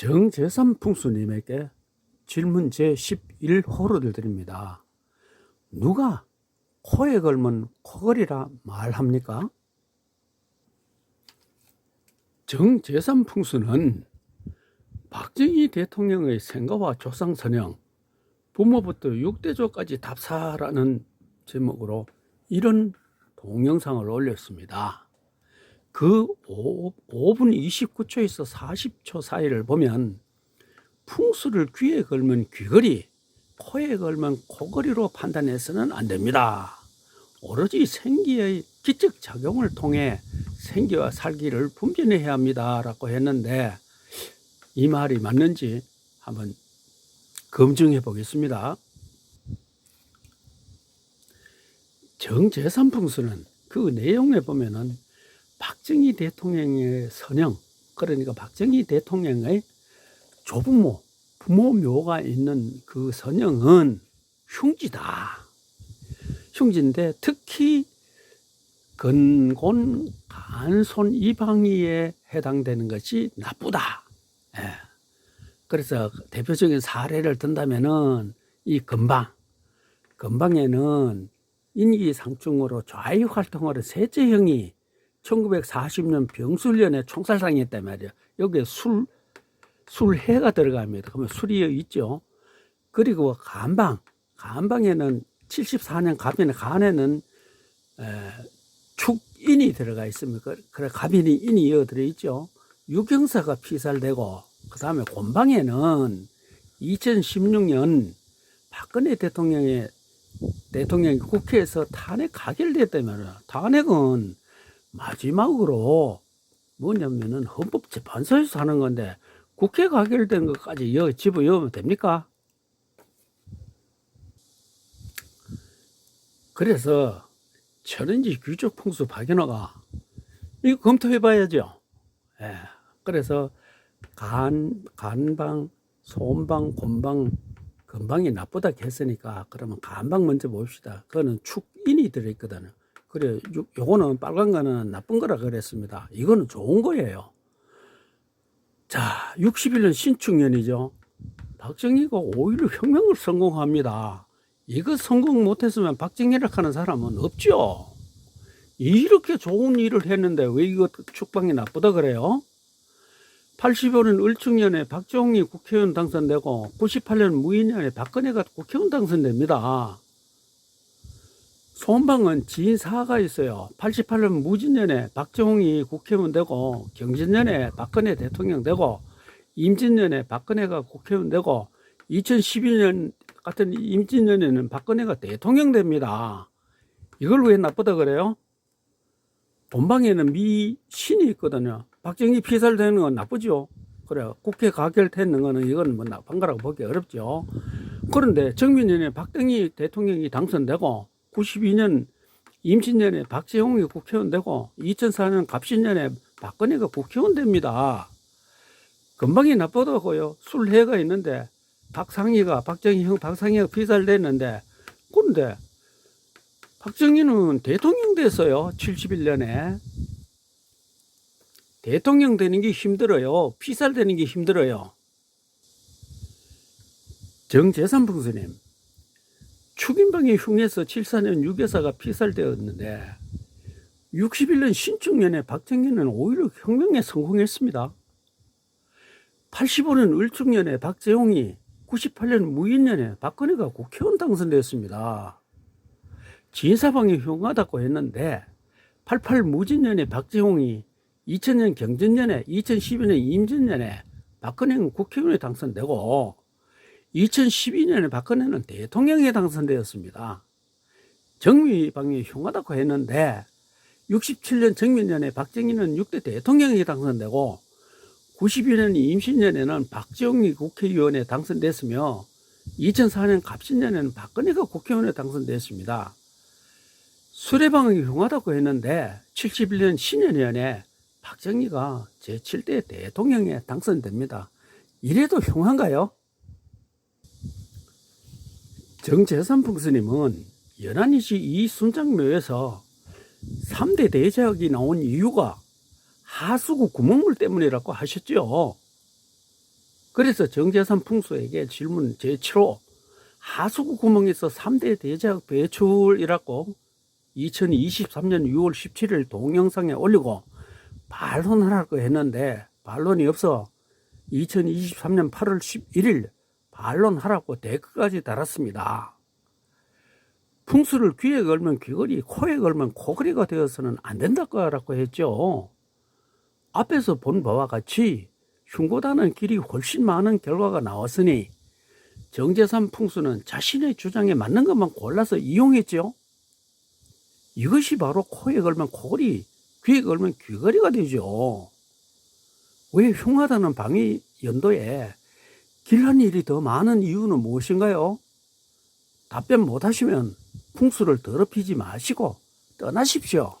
정재삼 풍수님에게 질문 제 11호를 드립니다. 누가 코에 걸면 코걸이라 말합니까? 정재삼 풍수는 박정희 대통령의 생가와 조상 선영, 부모부터 6대조까지 답사라는 제목으로 이런 동영상을 올렸습니다. 그 5, 5분 29초에서 40초 사이를 보면 풍수를 귀에 걸면 귀걸이, 코에 걸면 코걸이로 판단해서는 안 됩니다. 오로지 생기의 기적 작용을 통해 생기와 살기를 분별해야 합니다라고 했는데 이 말이 맞는지 한번 검증해 보겠습니다. 정제삼풍수는 그 내용에 보면은 박정희 대통령의 선영, 그러니까 박정희 대통령의 조부모, 부모 묘가 있는 그 선영은 흉지다. 흉지인데 특히 근곤, 간손, 이방이에 해당되는 것이 나쁘다. 예. 그래서 대표적인 사례를 든다면은 이 건방, 건방에는 인기 상충으로 좌익 활동으로 셋째 형이 1940년 병술련에 총살당했단 말이에요. 여기에 술, 술해가 들어갑니다. 그러면 술이 있죠. 그리고 간방, 간방에는 74년 갑인의 간에는 에, 축인이 들어가 있습니다. 그래 갑인이 인이 이어 들어 있죠. 유경사가 피살되고 그 다음에 곤방에는 2016년 박근혜 대통령의 대통령이 국회에서 탄핵 가결됐다면 탄핵은 마지막으로 뭐냐면은 헌법재판소에서 하는 건데 국회 가결된 것까지 여 집어넣으면 됩니까? 그래서 천연지 귀족 풍수 박연호가 이거 검토해 봐야죠. 예. 그래서 간, 간방, 소음방, 곤방, 건방이 나쁘다 했으니까 그러면 간방 먼저 봅시다. 그거는 축인이 들어있거든요. 그래, 요, 요거는 빨간 거는 나쁜 거라 그랬습니다. 이거는 좋은 거예요. 자, 61년 신축년이죠. 박정희가 오히려 혁명을 성공합니다. 이거 성공 못했으면 박정희를 하는 사람은 없죠. 이렇게 좋은 일을 했는데 왜 이거 축방이 나쁘다 그래요? 85년 을충년에 박정희 국회의원 당선되고 98년 무인년에 박근혜가 국회의원 당선됩니다. 소원방은 지인 사가 있어요. 88년 무진년에 박정희 국회의원 되고 경진년에 박근혜 대통령 되고 임진년에 박근혜가 국회의원 되고 2011년 같은 임진년에는 박근혜가 대통령 됩니다. 이걸 왜 나쁘다 그래요? 본방에는 미 신이 있거든요. 박정희 피살되는 건 나쁘죠. 그래 국회 가결되는 거는 이건 뭐 나쁜 거라고 보기 어렵죠. 그런데 정민년에 박정희 대통령이 당선되고 92년 임신년에 박재홍이 국회의원 되고 2004년 갑신년에 박근혜가 국회의원 됩니다. 금방이 나쁘다고요. 술해가 있는데 박상희가 박정희 형 박상희가 피살됐는데 그런데 박정희는 대통령 됐어요. 71년에. 대통령 되는 게 힘들어요. 피살되는 게 힘들어요. 정재산 풍수님, 축인방에 흉해서 74년 유교사가 피살되었는데 61년 신축년에 박정희는 오히려 혁명에 성공했습니다. 85년 을축년에 박재홍이 98년 무인년에 박근혜가 국회의원 당선되었습니다. 진사방이 흉하다고 했는데 88 무진년에 박재홍이 2000년 경진년에 2012년 임진년에 박근혜는 국회의원에 당선되고 2012년에 박근혜는 대통령에 당선되었습니다. 정미방이 흉하다고 했는데 67년 정민년에 박정희는 6대 대통령에 당선되고 92년 임신년에는 박정희 국회의원에 당선됐으며 2004년 갑신년에는 박근혜가 국회의원에 당선됐습니다. 수레방이 흉하다고 했는데 71년 신년년에 박정희가 제7대 대통령에 당선됩니다. 이래도 흉한가요? 정재산 풍스님은 연안이시 이 순장묘에서 3대 대작이 나온 이유가 하수구 구멍물 때문이라고 하셨죠. 그래서 정재산 풍수에게 질문 제7호 하수구 구멍에서 3대 대작 배출이라고 2023년 6월 17일 동영상에 올리고 반론하라고 했는데 반론이 없어 2023년 8월 11일 반론하라고 댓글까지 달았습니다. 풍수를 귀에 걸면 귀걸이, 코에 걸면 코걸이가 되어서는 안 된다고 했죠. 앞에서 본 바와 같이 흉보다는 길이 훨씬 많은 결과가 나왔으니 정재산 풍수는 자신의 주장에 맞는 것만 골라서 이용했죠. 이것이 바로 코에 걸면 코걸이, 귀에 걸면 귀걸이가 되죠. 왜 흉하다는 방위 연도에 길한 일이 더 많은 이유는 무엇인가요? 답변 못 하시면 풍수를 더럽히지 마시고 떠나십시오.